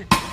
Okay.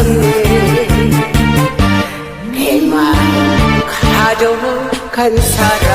몰랐었네 내맘 가져간 사람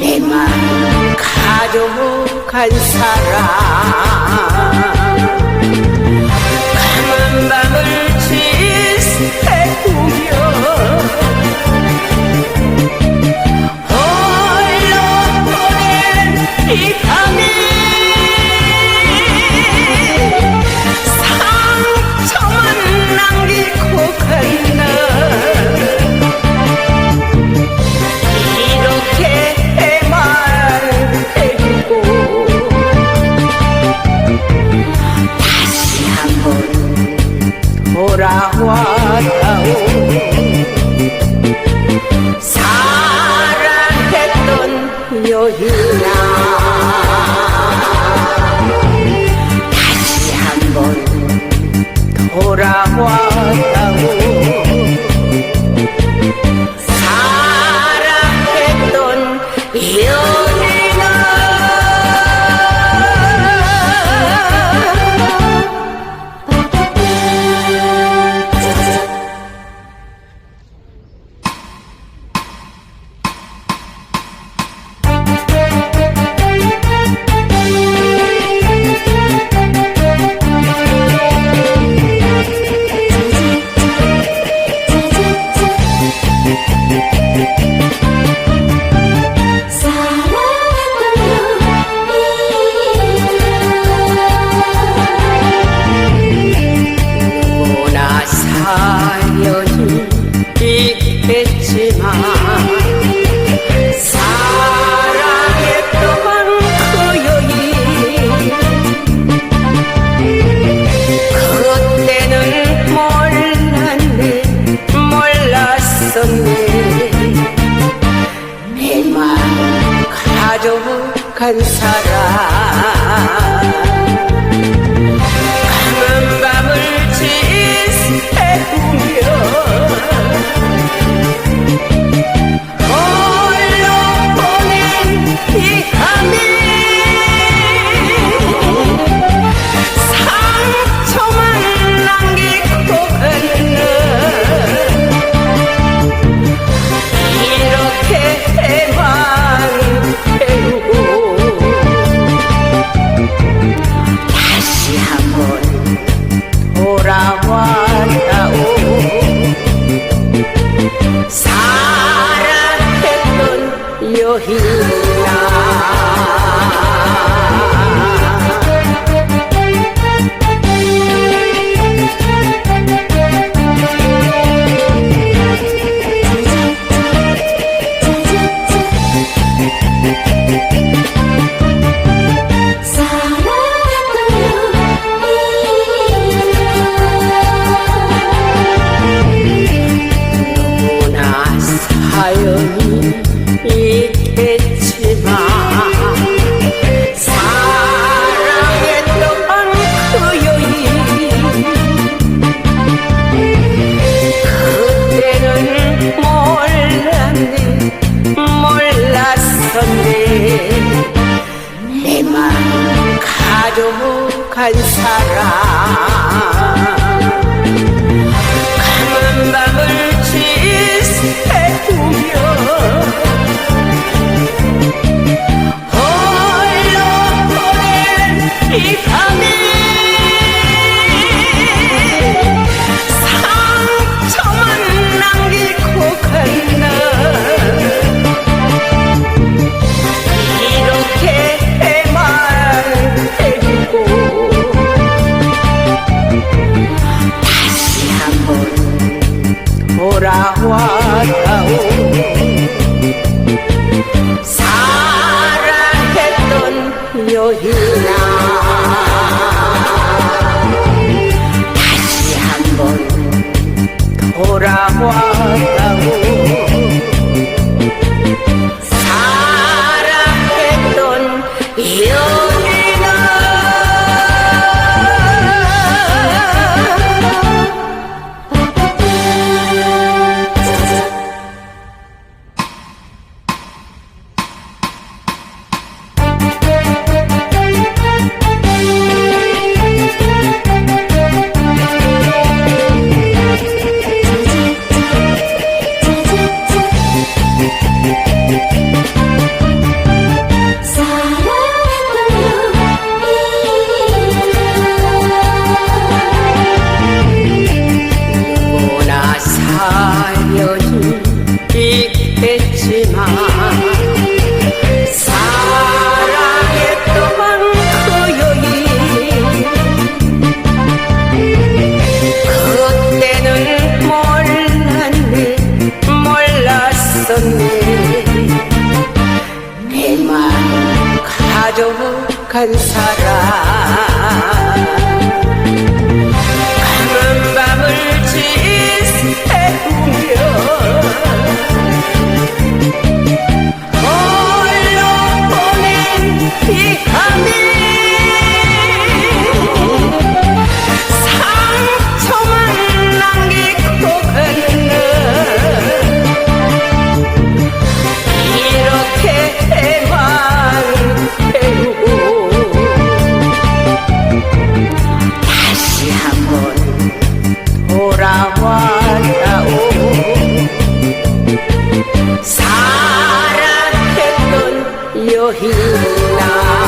내맘 가져간 사람. 까만 밤을 지새우며 홀로 보낸 이 밤이 돌아왔다오 사랑했던 여인아 다시 한번 돌아왔다오 사연이 있겠지만 사랑했던 그 여인 그때는 몰랐네 몰랐었네 내맘 가져간 사람 ensaiar 여인아 다시 한번 돌아왔다고. i Paris. นา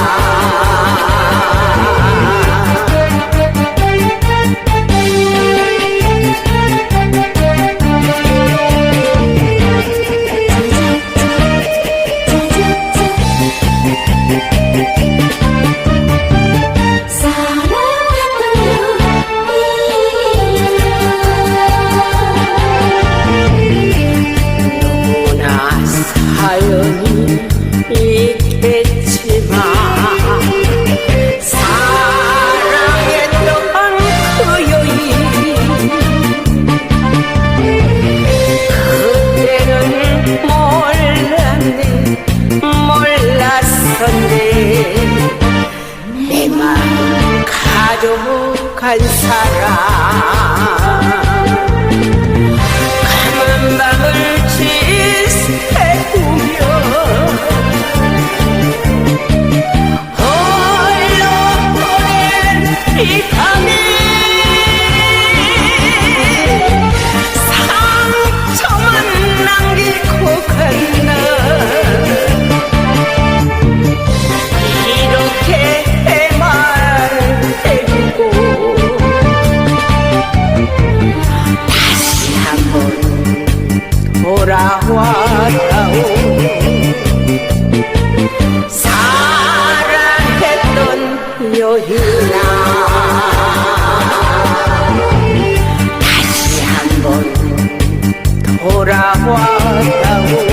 한 사람. 왔다오 사랑했던 여인아 다시 한번 돌아왔다오